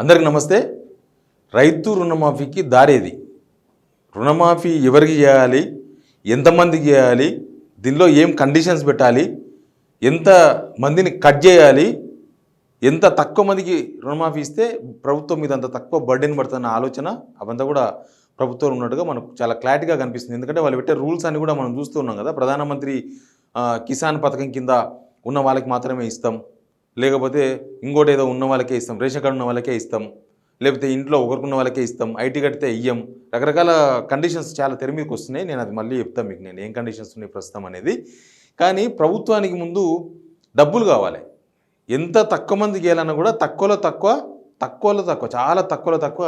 అందరికి నమస్తే. రైతు రుణమాఫీకి దారేది. రుణమాఫీ ఎవరికి చేయాలి? ఎంతమందికి చేయాలి? దీనిలో ఏం కండిషన్స్ పెట్టాలి? ఎంత మందిని కట్ చేయాలి? ఎంత తక్కువ మందికి రుణమాఫీ ఇస్తే ప్రభుత్వం మీద అంత తక్కువ బర్డెన్ పడుతున్న ఆలోచన అవంతా కూడా ప్రభుత్వం ఉన్నట్టుగా మనకు చాలా క్లారిటీగా కనిపిస్తుంది. ఎందుకంటే వాళ్ళు పెట్టే రూల్స్ అని కూడా మనం చూస్తూ ఉన్నాం కదా. ప్రధానమంత్రి కిసాన్ పథకం కింద ఉన్న వాళ్ళకి మాత్రమే ఇస్తాం. లేకపోతే ఇంకోటి ఏదో ఉన్న వాళ్ళకే ఇస్తాం రేషన్ కార్డు ఉన్న వాళ్ళకే ఇస్తాం లేకపోతే ఇంట్లో ఒకరికున్న వాళ్ళకే ఇస్తాం ఐటీ కడితే ఇయ్యం. రకరకాల కండిషన్స్ చాలా తెర మీదకి వస్తున్నాయి. నేను అది మళ్ళీ చెప్తాను మీకు నేను ఏం కండిషన్స్ ఉన్నాయి ప్రస్తుతం అనేది. కానీ ప్రభుత్వానికి ముందు డబ్బులు కావాలి. ఎంత తక్కువ మందికి వేయాలన్నా కూడా తక్కువలో తక్కువ తక్కువలో తక్కువ చాలా తక్కువలో తక్కువ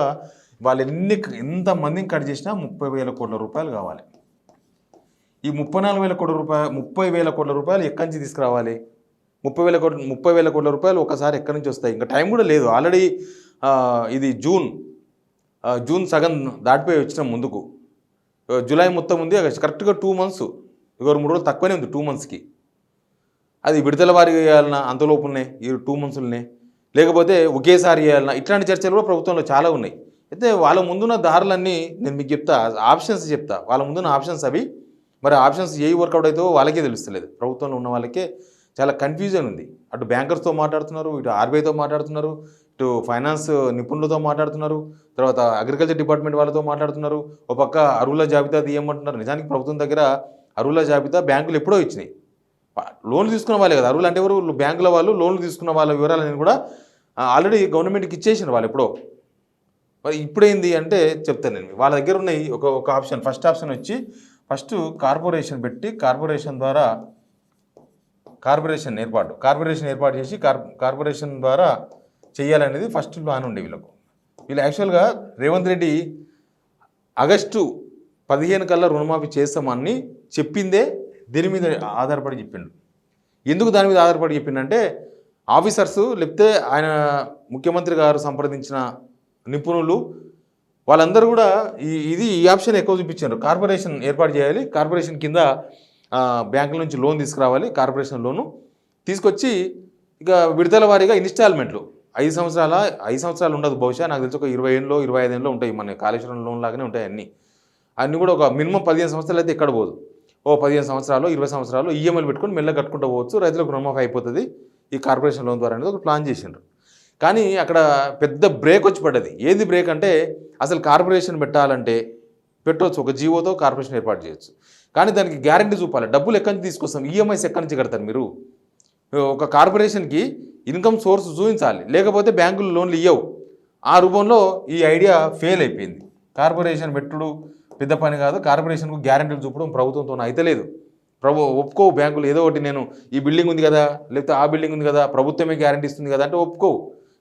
వాళ్ళు ఎన్ని ఎంత మందిని కట్ చేసినా ముప్పై వేల కోట్ల రూపాయలు కావాలి. ఈ ముప్పై నాలుగు వేల కోట్ల రూపాయలు ముప్పై వేల కోట్ల రూపాయలు ఎక్కడి నుంచి తీసుకురావాలి? ముప్పై వేల కోట్ల ముప్పై వేల కోట్ల రూపాయలు ఒకసారి ఎక్కడి నుంచి వస్తాయి? ఇంకా టైం కూడా లేదు. ఆల్రెడీ ఇది జూన్ జూన్ సగం దాటిపోయి వచ్చిన ముందుకు. జూలై మొత్తం ఉంది. కరెక్ట్గా టూ మంత్స్. ఇక మూడు రోజులు తక్కువనే ఉంది టూ మంత్స్కి. అది విడుదల వారి వేయాలన్నా అంతలోపునే ఈ టూ మంత్స్లనే. లేకపోతే ఒకేసారి వేయాలన్నా ఇట్లాంటి చర్చలు కూడా ప్రభుత్వంలో చాలా ఉన్నాయి. అయితే వాళ్ళ ముందున్న దారులన్నీ నేను మీకు చెప్తా ఆప్షన్స్ చెప్తా. వాళ్ళ ముందున్న ఆప్షన్స్ అవి మరి ఆప్షన్స్ ఏ వర్కౌట్ అవుతాయో వాళ్ళకే తెలుస్తలేదు. ప్రభుత్వంలో ఉన్న వాళ్ళకే చాలా కన్ఫ్యూజన్ ఉంది. అటు బ్యాంకర్స్తో మాట్లాడుతున్నారు ఇటు ఆర్బీఐతో మాట్లాడుతున్నారు ఇటు ఫైనాన్స్ నిపుణులతో మాట్లాడుతున్నారు తర్వాత అగ్రికల్చర్ డిపార్ట్మెంట్ వాళ్ళతో మాట్లాడుతున్నారు. ఒక పక్క అరువుల జాబితా తీయమంటున్నారు. నిజానికి ప్రభుత్వం దగ్గర అరువుల జాబితా బ్యాంకులు ఎప్పుడో ఇచ్చినాయి. లోన్లు తీసుకున్న వాళ్ళే కదా. అరువులు అంటే ఎవరు? బ్యాంకుల వాళ్ళు లోన్లు తీసుకున్న వాళ్ళ వివరాలని కూడా ఆల్రెడీ గవర్నమెంట్కి ఇచ్చేసారు వాళ్ళు ఎప్పుడో. మరి ఇప్పుడేంది అంటే చెప్తాను నేను. వాళ్ళ దగ్గర ఉన్నాయి ఒక ఒక ఆప్షన్ ఫస్ట్ ఆప్షన్ వచ్చి ఫస్ట్ కార్పొరేషన్ పెట్టి కార్పొరేషన్ ద్వారా కార్పొరేషన్ ఏర్పాటు కార్పొరేషన్ ఏర్పాటు చేసి కార్ కార్పొరేషన్ ద్వారా చేయాలనేది ఫస్ట్ ప్లాన్ ఉండే వీళ్ళకు. వీళ్ళు యాక్చువల్గా రేవంత్ రెడ్డి ఆగస్టు పదిహేను కల్లా రుణమాఫీ చేస్తామని చెప్పిందే దీని మీద ఆధారపడి చెప్పిండు. ఎందుకు దాని మీద ఆధారపడి చెప్పిండంటే ఆఫీసర్స్ లేకపోతే ఆయన ముఖ్యమంత్రి గారు సంప్రదించిన నిపుణులు వాళ్ళందరూ కూడా ఈ ఇది ఈ ఆప్షన్ ఎక్కువ చూపించారు. కార్పొరేషన్ ఏర్పాటు చేయాలి కార్పొరేషన్ కింద బ్యాంకుల నుంచి లోన్ తీసుకురావాలి కార్పొరేషన్ లోను. తీసుకొచ్చి ఇక విడతల వారీగా ఇన్స్టాల్మెంట్లు. ఐదు సంవత్సరాల ఐదు సంవత్సరాలు ఉండదు బహుశా నాకు తెలిసి ఒక ఇరవై ఏళ్ళలో ఇరవై ఐదు ఏళ్ళలో ఉంటాయి మన కాళేశ్వరం లోన్ లాగానే ఉంటాయి అన్నీ. అన్నీ కూడా ఒక మినిమం పదిహేను సంవత్సరాలు అయితే ఎక్కడ పోదు. ఓ పదిహేను సంవత్సరాలు ఇరవై సంవత్సరాలు ఈఎంఐలు పెట్టుకొని మెల్లగా కట్టుకుంటూ పోవచ్చు రైతులకు రుణమాఫీ అయిపోతుంది. ఈ కార్పొరేషన్ లోన్ ద్వారా అనేది ఒక ప్లాన్ చేసిండ్రు. కానీ అక్కడ పెద్ద బ్రేక్ వచ్చి పడ్డది. ఏది బ్రేక్ అంటే అసలు కార్పొరేషన్ పెట్టాలంటే పెట్టవచ్చు ఒక జీవోతో కార్పొరేషన్ ఏర్పాటు చేయొచ్చు. కానీ దానికి గ్యారంటీ చూపాలి. డబ్బులు ఎక్కడి నుంచి తీసుకొస్తాం? ఈఎంఐస్ ఎక్కడి నుంచి కడతారు మీరు? ఒక కార్పొరేషన్కి ఇన్కమ్ సోర్స్ చూపించాలి. లేకపోతే బ్యాంకులు లోన్లు ఇవ్వవు ఆ రూపంలో ఈ ఐడియా ఫెయిల్ అయిపోయింది. కార్పొరేషన్ పెట్టుడు పెద్ద పని కాదు. కార్పొరేషన్కు గ్యారంటీలు చూపడం ప్రభుత్వంతో అయితలేదు ప్రభు ఒప్పుకో బ్యాంకులు. ఏదో ఒకటి నేను ఈ బిల్డింగ్ ఉంది కదా లేకపోతే ఆ బిల్డింగ్ ఉంది కదా ప్రభుత్వమే గ్యారంటీ ఇస్తుంది కదా అంటే ఒప్పుకో.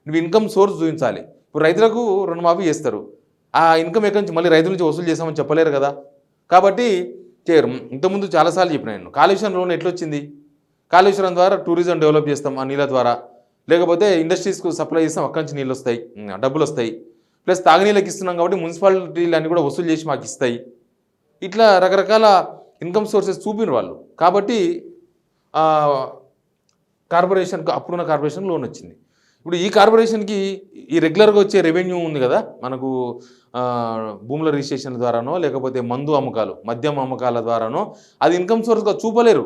నువ్వు ఇన్కమ్ సోర్స్ చూపించాలి. ఇప్పుడు రైతులకు రుణమాఫీ చేస్తారు. ఆ ఇన్కమ్ ఎక్కడి నుంచి? మళ్ళీ రైతుల నుంచి వసూలు చేస్తామని చెప్పలేరు కదా. కాబట్టి చేయరు. ఇంతకుముందు చాలాసార్లు చెప్పిన నేను. కాళేశ్వరం లోన్ ఎట్లొచ్చింది? కాళేశ్వరం ద్వారా టూరిజం డెవలప్ చేస్తాం ఆ నీళ్ళ ద్వారా. లేకపోతే ఇండస్ట్రీస్కు సప్లై చేస్తాం అక్కడి నుంచి నీళ్ళు వస్తాయి డబ్బులు వస్తాయి ప్లస్ తాగునీళ్ళకి ఇస్తున్నాం కాబట్టి మున్సిపాలిటీలు అన్నీ కూడా వసూలు చేసి మాకు ఇస్తాయి. ఇట్లా రకరకాల ఇన్కమ్ సోర్సెస్ చూపిన వాళ్ళు. కాబట్టి కార్పొరేషన్కు అప్పుడున్న కార్పొరేషన్ లోన్ వచ్చింది. ఇప్పుడు ఈ కార్పొరేషన్కి ఈ రెగ్యులర్గా వచ్చే రెవెన్యూ ఉంది కదా మనకు భూముల రిజిస్ట్రేషన్ ద్వారానో లేకపోతే మందు అమ్మకాలు మద్యం అమ్మకాల ద్వారానో అది ఇన్కమ్ సోర్స్గా చూపలేరు.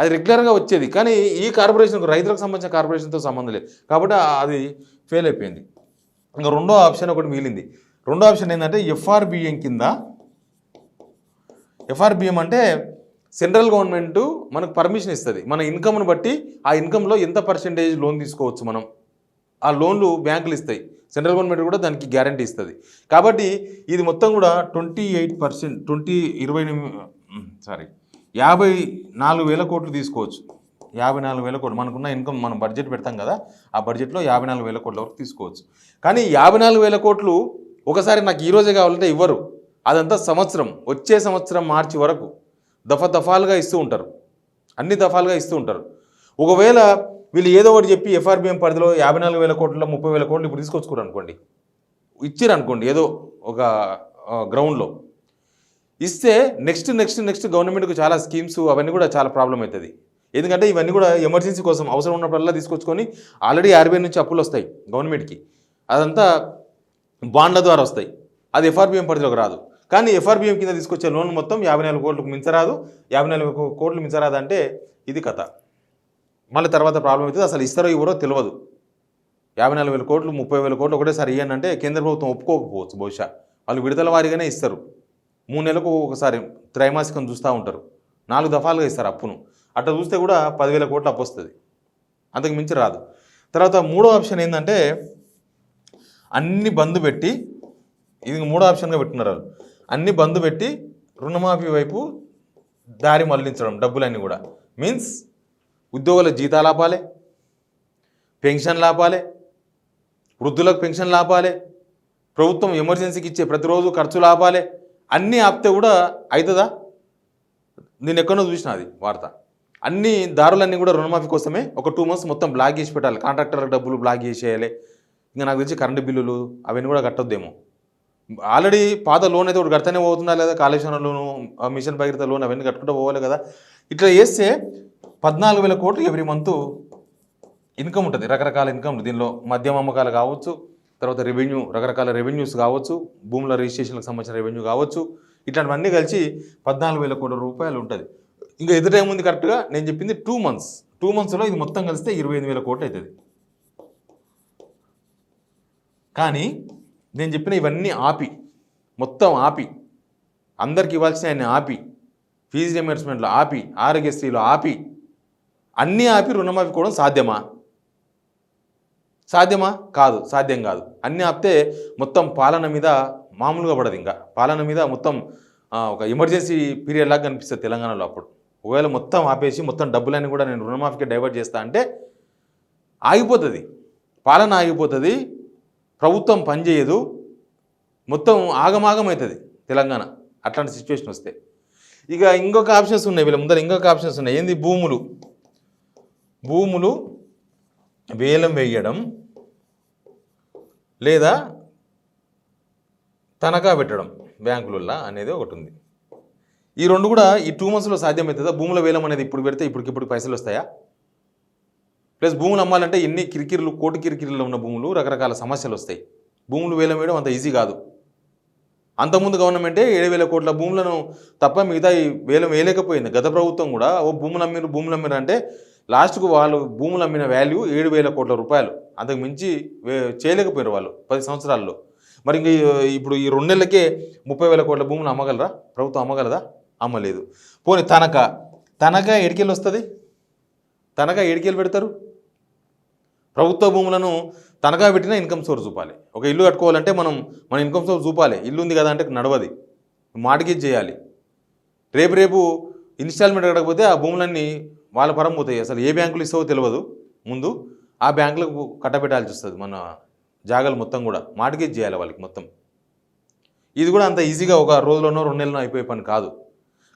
అది రెగ్యులర్గా వచ్చేది. కానీ ఈ కార్పొరేషన్కు రైతులకు సంబంధించిన కార్పొరేషన్తో సంబంధం లేదు. కాబట్టి అది ఫెయిల్ అయిపోయింది. ఇంకా రెండో ఆప్షన్ ఒకటి మిగిలింది. రెండో ఆప్షన్ ఏంటంటే ఎఫ్ఆర్బిఎం కింద ఎఫ్ఆర్బిఎం అంటే సెంట్రల్ గవర్నమెంట్ మనకు పర్మిషన్ ఇస్తుంది. మన ఇన్కమ్ను బట్టి ఆ ఇన్కంలో ఎంత పర్సెంటేజ్ లోన్ తీసుకోవచ్చు మనం? ఆ లోన్లు బ్యాంకులు ఇస్తాయి. సెంట్రల్ గవర్నమెంట్ కూడా దానికి గ్యారంటీ ఇస్తుంది. కాబట్టి ఇది మొత్తం కూడా ట్వంటీ ఎయిట్ పర్సెంట్ ట్వంటీ ఇరవై సారీ యాభై నాలుగు వేల కోట్లు తీసుకోవచ్చు. యాభై నాలుగు వేల కోట్లు మనకున్న ఇన్కమ్ మనం బడ్జెట్ పెడతాం కదా ఆ బడ్జెట్లో యాభై నాలుగు వేల కోట్ల వరకు తీసుకోవచ్చు. కానీ యాభై నాలుగు వేల కోట్లు ఒకసారి నాకు ఈరోజే కావాలంటే ఇవ్వరు. అదంతా సంవత్సరం వచ్చే సంవత్సరం మార్చి వరకు దఫా దఫాలుగా ఇస్తూ ఉంటారు. అన్ని దఫాలుగా ఇస్తూ ఉంటారు. ఒకవేళ వీళ్ళు ఏదో ఒకటి చెప్పి ఎఫ్ఆర్బిఎం పరిధిలో యాభై నాలుగు వేల కోట్ల ముప్పై వేల కోట్లు ఇప్పుడు తీసుకొచ్చుకోరు అనుకోండి. ఇచ్చారు అనుకోండి ఏదో ఒక గ్రౌండ్లో ఇస్తే నెక్స్ట్ నెక్స్ట్ నెక్స్ట్ గవర్నమెంట్కి చాలా స్కీమ్స్ అవన్నీ కూడా చాలా ప్రాబ్లం అవుతుంది. ఎందుకంటే ఇవన్నీ కూడా ఎమర్జెన్సీ కోసం అవసరం ఉన్నప్పుడల్లా తీసుకొచ్చుకొని ఆల్రెడీ ఆర్బీఐ నుంచి అప్పులు వస్తాయి గవర్నమెంట్కి అదంతా బాండ్ల ద్వారా వస్తాయి. అది ఎఫ్ఆర్బిఎం పరిధిలోకి రాదు. కానీ ఎఫ్ఆర్బిఎం కింద తీసుకొచ్చే లోన్ మొత్తం యాభై నాలుగు కోట్లకు మించరాదు. యాభై నాలుగు కోట్లు మించరాదు అంటే ఇది కథ. మళ్ళీ తర్వాత ప్రాబ్లం అవుతుంది. అసలు ఇస్తారో ఇవ్వరో తెలియదు యాభై నాలుగు వేల కోట్లు ముప్పై వేల కోట్లు ఒకటేసారి ఇవ్వండి అంటే కేంద్ర ప్రభుత్వం ఒప్పుకోకపోవచ్చు బహుశా. వాళ్ళు విడుదల వారీగానే ఇస్తారు. మూడు నెలలకు ఒకసారి త్రైమాసికం చూస్తూ ఉంటారు. నాలుగు దఫాలుగా ఇస్తారు అప్పును. అట్లా చూస్తే కూడా పదివేల కోట్లు అప్పు వస్తుంది. అంతకు మించి రాదు. తర్వాత మూడో ఆప్షన్ ఏంటంటే అన్ని బంద్ పెట్టి ఇది మూడో ఆప్షన్గా పెట్టున్నారు వాళ్ళు. అన్ని బంద్ పెట్టి రుణమాఫీ వైపు దారి మళ్ళించడం డబ్బులన్నీ కూడా. మీన్స్ ఉద్యోగుల జీతాలు ఆపాలి పెన్షన్లు ఆపాలి వృద్ధులకు పెన్షన్లు ఆపాలి ప్రభుత్వం ఎమర్జెన్సీకి ఇచ్చే ప్రతిరోజు ఖర్చులు ఆపాలి అన్నీ ఆపితే కూడా అవుతుందా నేను ఎక్కడో చూసిన అది వార్త. అన్ని దారులన్నీ కూడా రుణమాఫీ కోసమే ఒక టూ మంత్స్ మొత్తం బ్లాక్ చేసి పెట్టాలి. కాంట్రాక్టర్ డబ్బులు బ్లాక్ చేసేయాలి. ఇంకా నాకు తెలిసి కరెంటు బిల్లులు అవన్నీ కూడా కట్టొద్దేమో. ఆల్రెడీ పాత లోన్ అయితే ఒకటి కడతానే పోతుందా లేదా? కాళేశ్వరం లోను ఆ మిషన్ భగీరథ లోన్ అవన్నీ కట్టుకుంటూ పోవాలి కదా. ఇట్లా చేస్తే పద్నాలుగు వేల కోట్లు ఎవ్రీ మంత్ ఇన్కమ్ ఉంటుంది. రకరకాల ఇన్కమ్ దీనిలో మద్యం అమ్మకాలు కావచ్చు తర్వాత రెవెన్యూ రకరకాల రెవెన్యూస్ కావచ్చు భూముల రిజిస్ట్రేషన్లకు సంబంధించిన రెవెన్యూ కావచ్చు. ఇట్లాంటివన్నీ కలిసి పద్నాలుగు వేల కోట్ల రూపాయలు ఉంటుంది. ఇంకా ఎదురు ఏముంది కరెక్ట్గా నేను చెప్పింది టూ మంత్స్ టూ మంత్స్లో ఇది మొత్తం కలిస్తే ఇరవై ఎనిమిది వేల కోట్లు అవుతుంది కానీ నేను చెప్పిన ఇవన్నీ ఆపి మొత్తం ఆపి అందరికి ఇవ్వాల్సిన ఆయన ఆపి ఫీజు రియంబర్స్మెంట్లో ఆపి ఆరోగ్యశ్రీలో ఆపి అన్నీ ఆపి రుణమాఫీ కూడా సాధ్యమా? సాధ్యమా? కాదు సాధ్యం కాదు. అన్నీ ఆపితే మొత్తం పాలన మీద మామూలుగా పడదు ఇంకా. పాలన మీద మొత్తం ఒక ఎమర్జెన్సీ పీరియడ్ లాగా కనిపిస్తుంది తెలంగాణలో అప్పుడు. ఒకవేళ మొత్తం ఆపేసి మొత్తం డబ్బులన్నీ కూడా నేను రుణమాఫీకి డైవర్ట్ చేస్తా అంటే ఆగిపోతుంది. పాలన ఆగిపోతుంది. ప్రభుత్వం పనిచేయదు మొత్తం ఆగమాగం అవుతుంది తెలంగాణ. అట్లాంటి సిచ్యువేషన్ వస్తే. ఇక ఇంకొక ఆప్షన్స్ ఉన్నాయి వీళ్ళ ముందర. ఇంకొక ఆప్షన్స్ ఉన్నాయి. ఏంది? భూములు. భూములు వేలం వేయడం లేదా తనఖా పెట్టడం బ్యాంకులలో అనేది ఒకటి ఉంది ఈ రెండు కూడా ఈ టూ మంత్స్లో సాధ్యమవుతుందా? భూముల వేలం అనేది ఇప్పుడు పెడితే ఇప్పటికిప్పుడు పైసలు వస్తాయా? ప్లస్ భూములు అమ్మాలంటే ఎన్ని కిరికిరులు కోటి కిరికిరులు ఉన్న భూములు రకరకాల సమస్యలు వస్తాయి. భూములు వేలం వేయడం అంత ఈజీ కాదు. అంతకుముందు గవర్నమెంటే ఏడు వేల కోట్ల భూములను తప్ప మిగతా ఈ వేలం వేయలేకపోయింది. గత ప్రభుత్వం కూడా ఓ భూములు అమ్మిరు భూములు అమ్మిరు అంటే లాస్ట్కు వాళ్ళు భూములు అమ్మిన వాల్యూ ఏడు వేల కోట్ల రూపాయలు. అంతకు మించి చేయలేకపోయారు వాళ్ళు పది సంవత్సరాల్లో. మరి ఇంక ఇప్పుడు ఈ రెండు నెలలకే ముప్పై వేల కోట్ల భూములు అమ్మగలరా? ప్రభుత్వం అమ్మగలదా? అమ్మలేదు. పోనీ తనఖా తనక ఎడికెళ్ళి వస్తుంది? తనక ఎడికెళ్ళి పెడతారు? ప్రభుత్వ భూములను తనఖా పెట్టినా ఇన్కమ్ సోర్స్ చూపాలి. ఒక ఇల్లు కట్టుకోవాలంటే మనం మన ఇన్కమ్ సోర్స్ చూపాలి. ఇల్లు ఉంది కదా అంటే నడవది. మార్గేజ్ చేయాలి. రేపు రేపు ఇన్స్టాల్మెంట్ కట్టకపోతే ఆ భూములన్నీ వాళ్ళ పరం పోతాయి. అసలు ఏ బ్యాంకులు ఇస్తావో తెలియదు ముందు ఆ బ్యాంకులకు కట్టబెట్టాల్సి వస్తుంది మన జాగాలు మొత్తం కూడా. మార్గేజ్ చేయాలి వాళ్ళకి మొత్తం. ఇది కూడా అంత ఈజీగా ఒక రోజులోనో రెండు నెలలోనో అయిపోయే పని కాదు.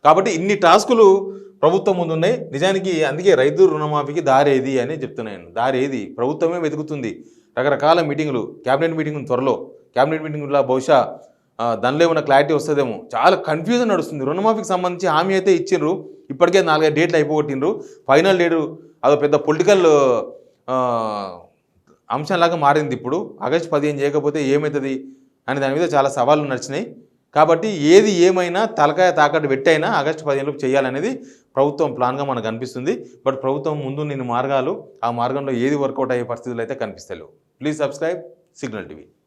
కాబట్టి ఇన్ని టాస్కులు ప్రభుత్వం ముందు ఉన్నాయి. నిజానికి అందుకే రైతు రుణమాఫీకి దారి ఏది అని చెప్తున్నాను దారి ఏది ప్రభుత్వమే వెతుకుతుంది. రకరకాల మీటింగులు క్యాబినెట్ మీటింగ్ త్వరలో. క్యాబినెట్ మీటింగ్లో బహుశా దానిలో ఏమైనా క్లారిటీ వస్తుందేమో. చాలా కన్ఫ్యూజన్ నడుస్తుంది. రుణమాఫీకి సంబంధించి హామీ అయితే ఇచ్చిండ్రు. ఇప్పటికే నాలుగైదు డేట్లు అయిపోగొట్టిండ్రు. ఫైనల్ డేటు అదో పెద్ద పొలిటికల్ అంశంలాగా మారింది ఇప్పుడు. ఆగస్టు పదిహేను చేయకపోతే ఏమవుతుంది అని దాని మీద చాలా సవాళ్ళు నడిచినాయి. కాబట్టి ఏది ఏమైనా తలకాయ తాకట్టు పెట్టైనా ఆగస్టు పదిహేనులోపు చేయాలనేది ప్రభుత్వం ప్లాన్గా మనకు కనిపిస్తుంది బట్ ప్రభుత్వం ముందు నేను మార్గాలు ఆ మార్గంలో ఏది వర్కౌట్ అయ్యే పరిస్థితులు అయితే కనిపిస్తలేవు. Please subscribe signal TV